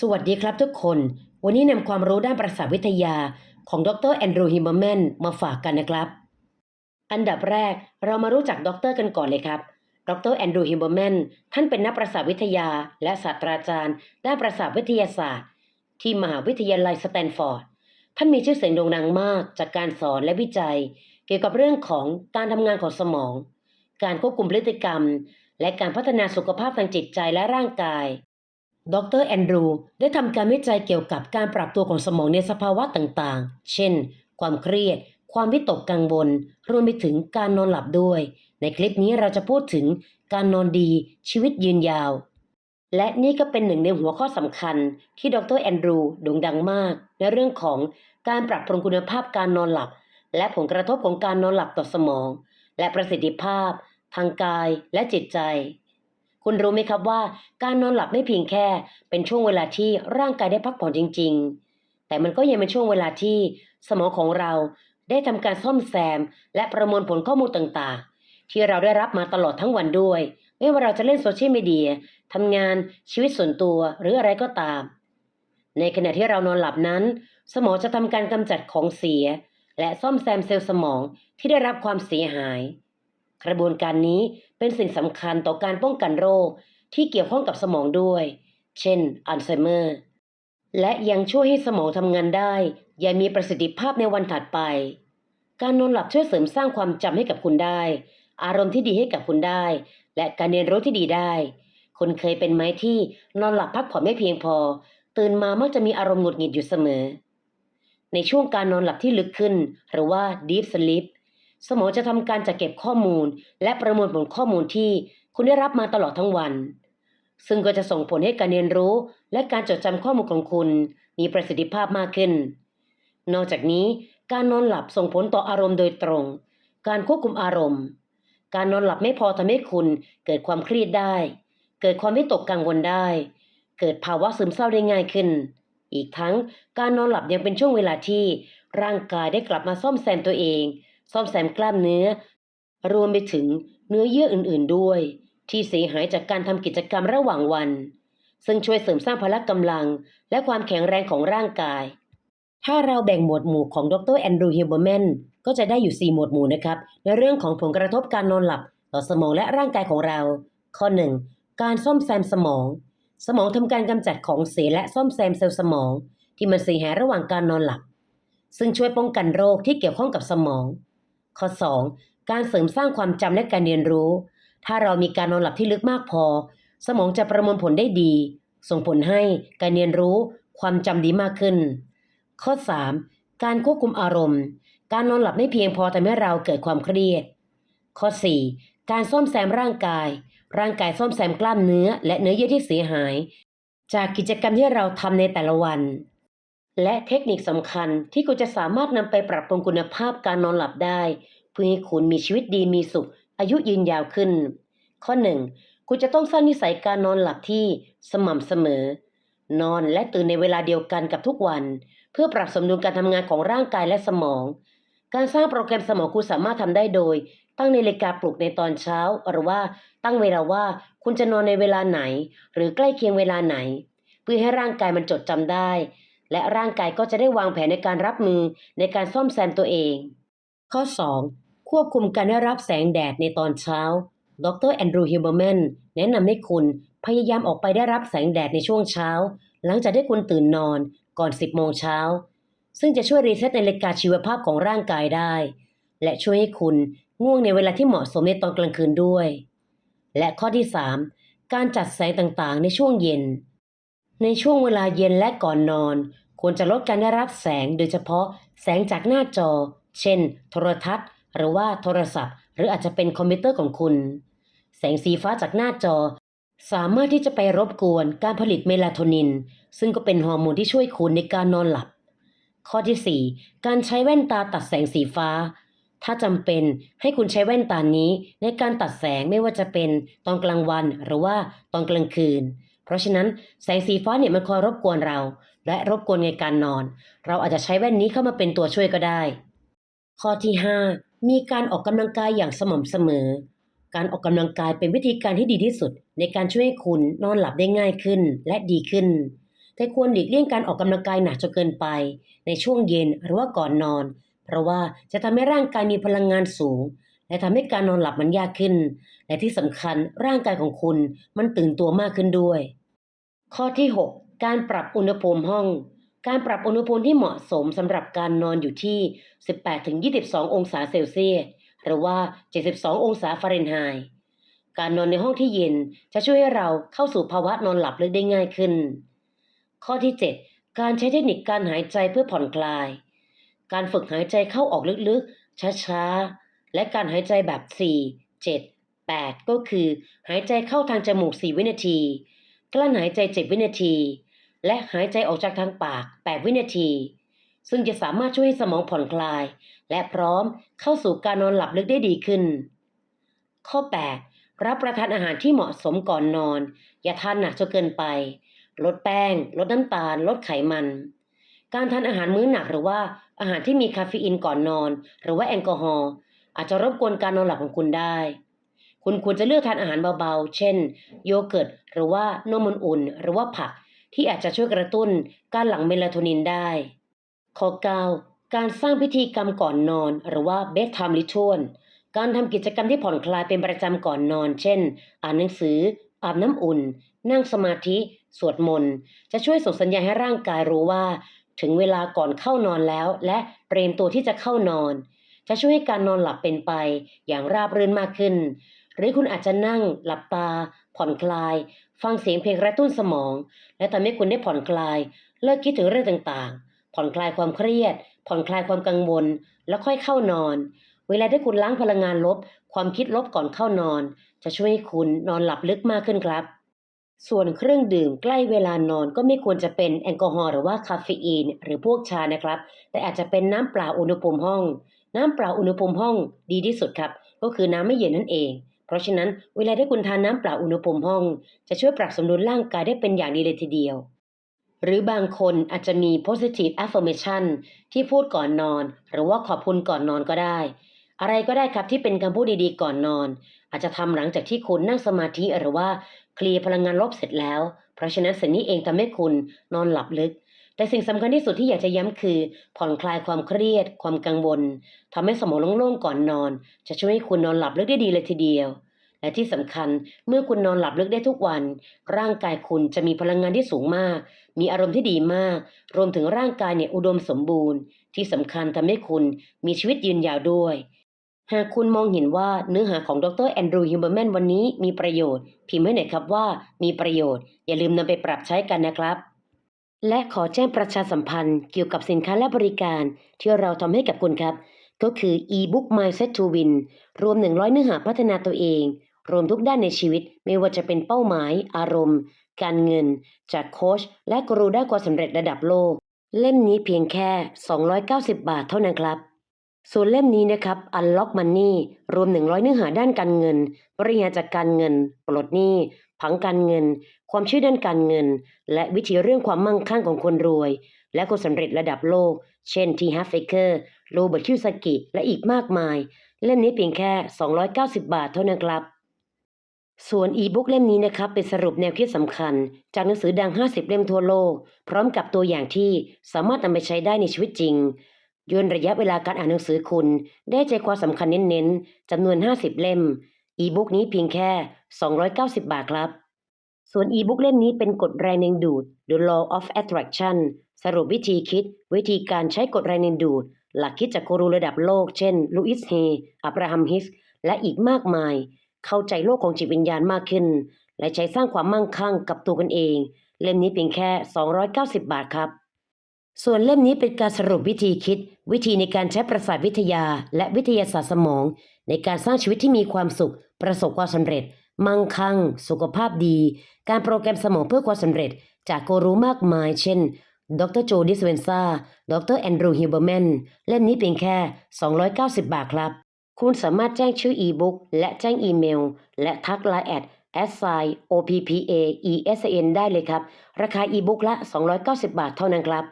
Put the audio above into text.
สวัสดีครับทุกคน วันนี้นำความรู้ด้านประสาทวิทยาของดรแอนดรูฮิมเบอร์แมนมาฝากกันนะครับ อันดับแรกเรามารู้จักดรกันก่อนเลยครับ ดรแอนดรูฮิมเบอร์แมนท่านเป็นนักประสาทวิทยาและศาสตราจารย์ ด้านประสาทวิทยาศาสตร์ ที่มหาวิทยาลัยสแตนฟอร์ด ท่านมีชื่อเสียงโด่งดังมากจากการสอนและวิจัย เกี่ยวกับเรื่องของการทำงานของสมอง การควบคุมพฤติกรรม และการพัฒนาสุขภาพทางจิตใจและร่างกาย ดรแอนดรูได้ทำการวิจัยเกี่ยวกับการปรับตัวของสมองในสภาวะต่างๆ เช่น ความเครียด ความวิตกกังวล รวมไปถึงการนอนหลับด้วย ในคลิปนี้เราจะพูดถึงการนอนดีชีวิตยืนยาว และนี่ก็เป็นหนึ่งในหัวข้อสำคัญ ที่ดรแอนดรูโด่งดังมาก ในเรื่องของการปรับปรุงคุณภาพการนอนหลับ และผลกระทบของการนอนหลับต่อสมอง และประสิทธิภาพ ทางกายและจิตใจ คุณรู้ไหมครับว่าการนอนหลับไม่เพียงแค่เป็นช่วงเวลาที่ร่างกายได้พักผ่อนจริง ๆ แต่มันก็ยังเป็นช่วงเวลาที่สมองของเราได้ทำการซ่อมแซม และประมวลผลข้อมูลต่างๆ ที่เราได้รับมาตลอดทั้งวันด้วย ไม่ว่าเราจะเล่นโซเชียลมีเดียทำงานชีวิตส่วนตัวหรืออะไรก็ตาม ในขณะที่เรานอนหลับนั้น สมองจะทำการกำจัดของเสีย และซ่อมแซมเซลล์สมองที่ได้รับความเสียหาย กระบวนการนี้เป็นสิ่งสำคัญต่อการป้องกันโรคที่เกี่ยวข้องกับสมองด้วย เช่น อัลไซเมอร์ และยังช่วยให้สมองทำงานได้ อย่างมีประสิทธิภาพในวันถัดไป การนอนหลับช่วยเสริมสร้างความจำให้กับคุณได้ อารมณ์ที่ดีให้กับคุณได้ และการเรียนรู้ที่ดีได้ คุณเคยเป็นไหมที่นอนหลับพักผ่อนไม่เพียงพอ ตื่นมามักจะมีอารมณ์หงุดหงิดอยู่เสมอ ในช่วงการนอนหลับที่ลึกขึ้น หรือว่า deep sleep สมองจะทำการจัดเก็บข้อมูล และประมวลผลข้อมูลที่คุณได้รับมาตลอดทั้งวัน ซึ่งก็จะส่งผลให้การเรียนรู้ และการจดจำข้อมูลของคุณ มีประสิทธิภาพมากขึ้น นอกจากนี้การนอนหลับส่งผลต่ออารมณ์โดยตรง การควบคุมอารมณ์ การนอนหลับไม่พอทำให้คุณเกิดความเครียดได้ เกิดความวิตกกังวลได้ เกิดภาวะซึมเศร้าได้ง่ายขึ้น อีกทั้งการนอนหลับยังเป็นช่วงเวลาที่ร่างกายได้กลับมาซ่อมแซมตัวเอง ซ่อมแซมกล้ามเนื้อ รวมไปถึงเนื้อเยื่ออื่น ๆ ด้วย ที่เสียหายจากการทำกิจกรรมระหว่างวัน ซึ่งช่วยเสริมสร้างพละกำลัง และความแข็งแรงของร่างกาย ถ้าเราแบ่งหมวดหมู่ของดรแอนดรูฮิลเบอร์แมนก็จะได้อยู่ 4 หมวดหมู่นะครับ ในเรื่องของผลกระทบการนอนหลับ ต่อสมองและร่างกายของเรา ข้อ 1. การซ่อมแซมสมอง สมองทำการกำจัดของเสียและซ่อมแซมเซลล์สมอง ที่มันเสียหายระหว่างการนอนหลับ ซึ่งช่วยป้องกันโรคที่เกี่ยวข้องกับสมอง ข้อ 2. การเสริมสร้างความจำและการเรียนรู้ ถ้าเรามีการนอนหลับที่ลึกมากพอ สมองจะประมวลผลได้ดี ส่งผลให้การเรียนรู้ความจำดีมากขึ้น ข้อ 3. การควบคุมอารมณ์ การนอนหลับไม่เพียงพอทำให้เราเกิดความเครียด ข้อ 4. การซ่อมแซมร่างกาย ร่างกายซ่อมแซมกล้ามเนื้อ และเนื้อเยื่อที่เสียหาย จากกิจกรรมที่เราทำในแต่ละวัน และเทคนิคสำคัญที่คุณจะสามารถนำไปปรับปรุงคุณภาพการนอนหลับได้ เพื่อให้คุณมีชีวิตดีมีสุข อายุยืนยาวขึ้น ข้อ 1. คุณจะต้องสร้างนิสัยการนอนหลับที่สม่ำเสมอ นอนและตื่นในเวลาเดียวกันกับทุกวัน เพื่อปรับสมดุลการทำงานของร่างกายและสมอง การสร้างโปรแกรมสมองคุณสามารถทำได้โดย ตั้งนาฬิกาปลุกในตอนเช้า หรือว่าตั้งเวลาว่าคุณจะนอนในเวลาไหน หรือใกล้เคียงเวลาไหน เพื่อให้ร่างกายมันจดจำได้ และร่างกายก็จะได้วางแผนในการรับมือในการซ่อมแซมตัวเอง ข้อ 2. ควบคุมการได้รับแสงแดดในตอนเช้า ดรแอนดรูฮิลเบอร์แมนแนะนำให้คุณพยายามออกไปได้รับแสงแดดในช่วงเช้า หลังจากที่คุณตื่นนอนก่อน 10 โมงเช้า ซึ่งจะช่วยรีเซ็ตนาฬิกาชีวภาพของร่างกายได้ และช่วยให้คุณง่วงในเวลาที่เหมาะสมในตอนกลางคืนด้วย และข้อที่ 3. การจัดแสงต่างๆ ในช่วงเย็น ในช่วงเวลาเย็นและก่อนนอน ควรจะลดการได้รับแสงโดยเฉพาะแสงจากหน้าจอ เช่น โทรทัศน์ หรือว่าโทรศัพท์ หรืออาจจะเป็นคอมพิวเตอร์ของคุณ แสงสีฟ้าจากหน้าจอ สามารถที่จะไปรบกวนการผลิตเมลาโทนิน ซึ่งก็เป็นฮอร์โมนที่ช่วยคุณในการนอนหลับ ข้อที่ 4 การใช้แว่นตาตัดแสงสีฟ้า ถ้าจำเป็นให้คุณใช้แว่นตานี้ในการตัดแสงไม่ว่าจะเป็นตอนกลางวันหรือว่าตอนกลางคืน เพราะฉะนั้นแสงสีฟ้าเนี่ยมันคอยรบกวนเรา และรบกวนในการนอน เราอาจจะใช้แว่นนี้เข้ามาเป็นตัวช่วยก็ได้ ข้อที่ 5 มีการออกกำลังกายอย่างสม่ำเสมอ การออกกำลังกายเป็นวิธีการที่ดีที่สุด ในการช่วยให้คุณนอนหลับได้ง่ายขึ้นและดีขึ้น แต่ควรหลีกเลี่ยงการออกกำลังกายหนักจนเกินไป ในช่วงเย็นหรือว่าก่อนนอน เพราะว่าจะทำให้ร่างกายมีพลังงานสูงและทำให้การนอนหลับมันยากขึ้น และที่สำคัญร่างกายของคุณมันตื่นตัวมากขึ้นด้วย ข้อที่ 6 การปรับอุณหภูมิห้อง การปรับอุณหภูมิที่เหมาะสมสำหรับการนอนอยู่ที่ 18-22 องศาเซลเซียส หรือว่า 72 องศาฟาเรนไฮต์ การนอนในห้องที่เย็นจะช่วยให้เราเข้าสู่ภาวะนอนหลับลึกได้ง่ายขึ้น ข้อที่ 7 การใช้เทคนิคการหายใจเพื่อผ่อนคลาย การฝึกหายใจเข้าออกลึกๆ ช้าๆ และการหายใจแบบ 4 7 8 ก็คือ หายใจเข้าทางจมูก 4 วินาที กลั้นหายใจ 7 วินาที และหายใจออกจากทางปาก 8 วินาที ซึ่งจะสามารถช่วยให้สมองผ่อนคลาย และพร้อมเข้าสู่การนอนหลับลึกได้ดีขึ้น ข้อ 8 รับประทานอาหารที่เหมาะสมก่อนนอน อย่าทานหนักจนเกินไป ลดแป้ง ลดน้ำตาล ลดไขมัน การทานอาหารมื้อหนักหรือว่าอาหารที่มีคาเฟอีนก่อนนอน หรือว่าแอลกอฮอล์อาจจะรบกวนการนอนหลับของคุณได้ คุณควรจะเลือกทานอาหารเบาๆ เช่น โยเกิร์ต หรือว่านมอุ่นๆหรือว่าผัก ที่อาจจะช่วยกระตุ้นการหลั่งเมลาโทนินได้ ข้อ 9 การสร้างพิธีกรรมก่อนนอน หรือว่า bedtime ritual การทำกิจกรรมที่ผ่อนคลายเป็นประจำก่อนนอน เช่น อ่านหนังสือ อาบน้ำอุ่น นั่งสมาธิ สวดมนต์ จะช่วยส่งสัญญาณให้ร่างกายรู้ว่า ถึงเวลาก่อนเข้านอนแล้ว และเตรียมตัวที่จะเข้านอน จะช่วยให้การนอนหลับเป็นไป อย่างราบรื่นมากขึ้น หรือคุณอาจจะนั่งหลับตา ผ่อนคลาย ฟังเสียงเพลงกระตุ้นสมอง และทำให้คุณได้ผ่อนคลาย เลิกคิดถึงเรื่องต่างๆ ผ่อนคลายความเครียด ผ่อนคลายความกังวล แล้วค่อยเข้านอน เวลาที่คุณล้างพลังงานลบ ความคิดลบก่อนเข้านอน จะช่วยให้คุณนอนหลับลึกมากขึ้นครับ ส่วนเครื่องดื่มใกล้เวลานอนก็ไม่ควรจะเป็นแอลกอฮอล์หรือว่าคาเฟอีน หรือพวกชานะครับ แต่อาจจะเป็นน้ำเปล่าอุณหภูมิห้อง น้ำเปล่าอุณหภูมิห้องดีที่สุดครับ ก็คือน้ำไม่เย็นนั่นเอง เพราะฉะนั้นเวลาที่คุณทานน้ำเปล่าอุณหภูมิห้อง จะช่วยปรับสมดุลร่างกายได้เป็นอย่างดีเลยทีเดียว หรือบางคนอาจจะมี positive affirmation ที่พูดก่อนนอน หรือว่าขอบคุณก่อนนอนก็ได้ อะไรก็ได้ครับที่เป็นคำพูดดีๆก่อนนอน อาจจะทำหลังจากที่คุณนั่งสมาธิหรือว่าเคลียร์พลังงานลบเสร็จแล้ว เพราะฉะนั้นสิ่งนี้เองทำให้คุณนอนหลับลึก แต่สิ่งสำคัญที่สุดที่อยากจะย้ำคือ ผ่อนคลายความเครียด ความกังวลทำให้สมองโล่งๆก่อนนอน จะช่วยให้คุณนอนหลับลึกได้ดีเลยทีเดียว และที่สำคัญเมื่อคุณนอนหลับลึกได้ทุกวัน ร่างกายคุณจะมีพลังงานที่สูงมาก มีอารมณ์ที่ดีมาก รวมถึงร่างกายเนี่ยอุดมสมบูรณ์ ที่สำคัญทำให้คุณมีชีวิตยืนยาวด้วยหากคุณมองเห็นว่าเนื้อหาของดรแอนดรูฮิมเบอร์แมนวันนี้มีประโยชน์ พิมพ์ให้หน่อยครับว่ามีประโยชน์ อย่าลืมนำไปปรับใช้กันนะครับ และขอแจ้งประชาสัมพันธ์เกี่ยวกับสินค้าและบริการที่เราทำให้กับคุณครับ ก็คือ e-book Mindset to Win รวม 100 เนื้อหาพัฒนาตัวเอง รวมทุกด้านในชีวิต ไม่ว่าจะเป็นเป้าหมาย อารมณ์ การเงิน จากโค้ชและกรูด้านความสำเร็จระดับโลก เล่มนี้เพียงแค่ 290 บาทเท่านั้นครับ ส่วนเล่มนี้นะครับ Unlock Money รวม 100 เนื้อหาด้านการเงิน บริหารจัดการเงิน ปลดหนี้ ผังการเงิน ความเชื่อด้านการเงิน และวิธีเรื่องความมั่งคั่งของคนรวย และคนสำเร็จระดับโลก เช่น T. Harv Eker โรเบิร์ตคิวซากิ และอีกมากมาย เล่มนี้เพียงแค่ 290 บาทเท่านั้นครับ ส่วนอีบุ๊กเล่มนี้นะครับ เป็นสรุปแนวคิดสำคัญ จากหนังสือดัง 50 เล่มทั่วโลก พร้อมกับตัวอย่างที่สามารถนำไปใช้ได้ในชีวิตจริงย่นระยะเวลาการอ่านหนังสือคุณ ได้ใจความสำคัญเน้นๆจำนวน 50 เล่ม อีบุ๊กนี้เพียงแค่ 290 บาทครับ ส่วนอีบุ๊กเล่มนี้เป็นกฎแรงดึงดูด The Law of Attraction สรุปวิธีคิด วิธีการใช้กฎแรงดึงดูด หลักคิดจากกูรูระดับโลก เช่นลูอิสเฮอับราฮัมฮิสและอีกมากมาย เข้าใจโลกของจิตวิญญาณมากขึ้น และใช้สร้างความมั่งคั่งกับตัวกันเอง เล่มนี้เพียงแค่ 290 บาทครับ ส่วนเล่มนี้เป็นการสรุปวิธีคิด วิธีในการใช้ประสาทวิทยา และวิทยาศาสตร์สมอง ในการสร้างชีวิตที่มีความสุข ประสบความสำเร็จ มั่งคั่ง สุขภาพดี การโปรแกรมสมองเพื่อความสำเร็จ จากกูรูมากมาย เช่น ดรโจดิสเวนซาดรแอนดรูฮิวเบอร์แมนเล่มนี้เพียงแค่ 290 บาทครับ คุณสามารถแจ้งชื่ออีบุ๊กและแจ้งอีเมล และทักไลน์แอด s i o p p a e s n ได้เลยครับ ราคาอีบุ๊กละ 290 บาทเท่านั้นครับ